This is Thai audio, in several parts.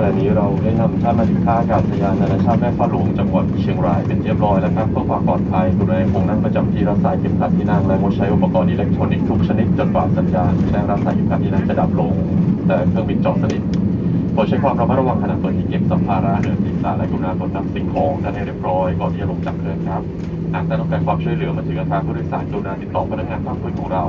ขณะนี้เราได้นำท่านมาถึงท่าอากาศยานนานาชาติแม่ฟ้าหลวงจังหวัดเชียงรายเป็นเรียบร้อยแล้วครับเพื่อความปลอดภัยดูแลคงนั่งประจำที่รับสายเข็มขัดที่นั่งและงดใช้อุปกรณ์อิเล็กทรอนิกส์ทุกชนิดจนกว่าสัญญาณแจ้งรับสายเข็มขัดที่นั่งจะดับลง แต่เครื่องบินจอดสนิท ดใช้ความระมัดระวังขณะเปิดที่เก็บสัมภาระเหนือศีรษะและกรุณากดนับสิ่งของท่านให้เรียบร้อยก่อนที่จะลงจากเครื่องครับ หากท่านต้องการความช่วยเหลือมาถึงอาคารผู้โดยสารกรุณาติดต่อพนักงานภาคพื้นของเรา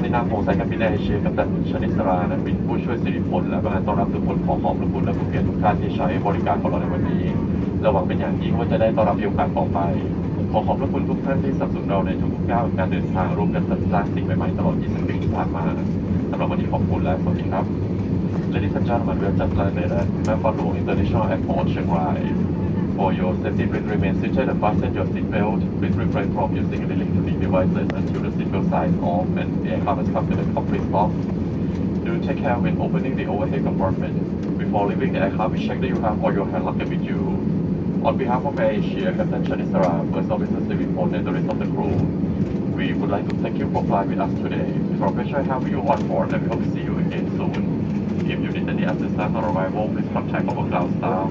ในนามของสายการบินแอร์เอเชียกับตันชนิสรานักบินผู้ช่วยสิริพลและประธานต้อนรับทุกคนขอขอบพระคุณและผู้เกียรติทุกท่านที่ใช้บริการของเราในวันนี้และหวังเป็นอย่างยิ่งว่าจะได้ต้อนรับโอกาสต่อไปขอขอบพระคุณทุกท่านที่สนับสนุนเราในทุกๆก้าวการเดินทางร่วมกันสรรสร้างสิ่งใหม่ๆตลอด20ปีที่ผ่านมาสำหรับวันนี้ขอบคุณและสวัสดีครับ Ladies and gentlemen, we have just landed at Mapalong International Airport, Chiang Rai. For your safety, please remain seated and fasten your seatbelt. Please refrain from using any electronic devices until the seatbelt sign off and the aircraft has come to the complete stop. Do take care when opening the overhead compartment. Before leaving the aircraft, we check that you have all your hand luggage with you. On behalf of Air Asia, Captain Chanisara, First Officer Sivipon, and the rest of the crew, we would like to thank you for flying with us today. It's our pleasure having you on board and we hope to see you again soon. If you need any assistance on arrival, please contact our ground staff.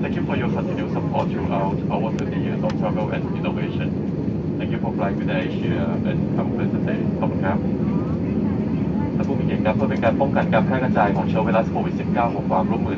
Thank you for your continued support throughout our 20 years of travel and innovation. Thank you for flying with Air Asia and have a pleasant day. ขอบคุณครับและผู้มีเกียรติครับเพื่อเป็นการป้องกันการแพร่กระจายของเชื้อไวรัสโควิด -19 ขอความร่วมมือ